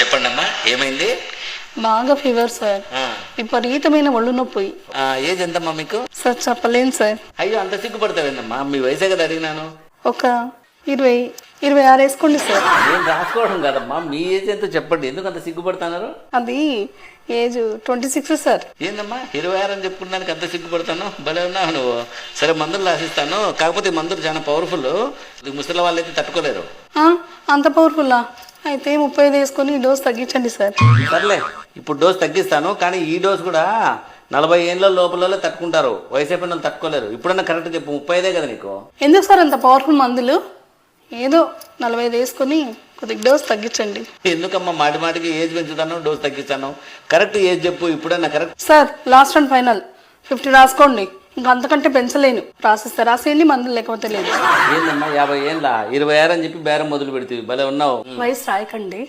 చెప్పండి అమ్మా ఏమైంది? బాగా ఫీవర్ సార్. విపరీతమైన ఒళ్ళు నొప్పి. ఏజ్ ఎంతమ్మా మీకు? సార్ చెప్పలేను సార్. అయ్యో అంత సిగ్గుపడతావేందమ్మా? మీ వయసే కదా అడిగినాను ఒక ఇరవై ఇరవై ఆరు వేసుకోండి సార్. నేను రాసుకోవడం కదమ్మా మీ ఏజ్ ఎంతో చెప్పండి. ఎందుకు అంత సిగ్గుపడుతున్నారు? అది ఏజ్ ట్వంటీ సిక్స్ సార్. ఏందమ్మా ఇరవై ఆరు అని చెప్పుకున్నానికి అంత సిగ్గుపడతాను? భలే ఉన్నావు నువ్వు. సరే మందులు రాసిస్తాను. కాకపోతే మందులు చాలా పవర్ఫుల్ ముసలి వాళ్ళు అయితే తట్టుకోలేరు. ఆ, అంత పవర్ఫుల్లా అయితే ముప్పై ఐదు వేసుకొని ఈ డోస్ తగ్గించండి సార్. సర్లే ఇప్పుడు డోస్ తగ్గిస్తాను కానీ ఈ డోస్ కూడా నలభై ఏళ్ళ లోపల తట్టుకుంటారు. వయసు అయిపోయిన వాళ్ళు తట్టుకోలేరు. ఇప్పుడన్నా కరెక్ట్ చెప్పు ముప్పై ఐదే కదా నీకు? ఎందుకు సార్ అంత పవర్ఫుల్ మందులు? ఏదో నలభై ఐదు వేసుకొని కొద్దిగా డోస్ తగ్గించండి. ఎందుకమ్మా మాటి మాటికి ఏజ్ పెంచుతాను డోస్ తగ్గిస్తాను? కరెక్ట్ ఏజ్ చెప్పు ఇప్పుడన్నా correct sir last and final fifty రాసుకోండి. ఇంకా అంతకంటే పెంచలేను. రాసిస్తే రాసేయండి మందులు లేకపోతే లేదు. ఏందమ్మా యాభై ఏళ్ళ? ఇరవై ఆరు అని చెప్పి బేరం మొదలు పెడుతుంది భలే ఉన్నావు. వయసు రాయకండి.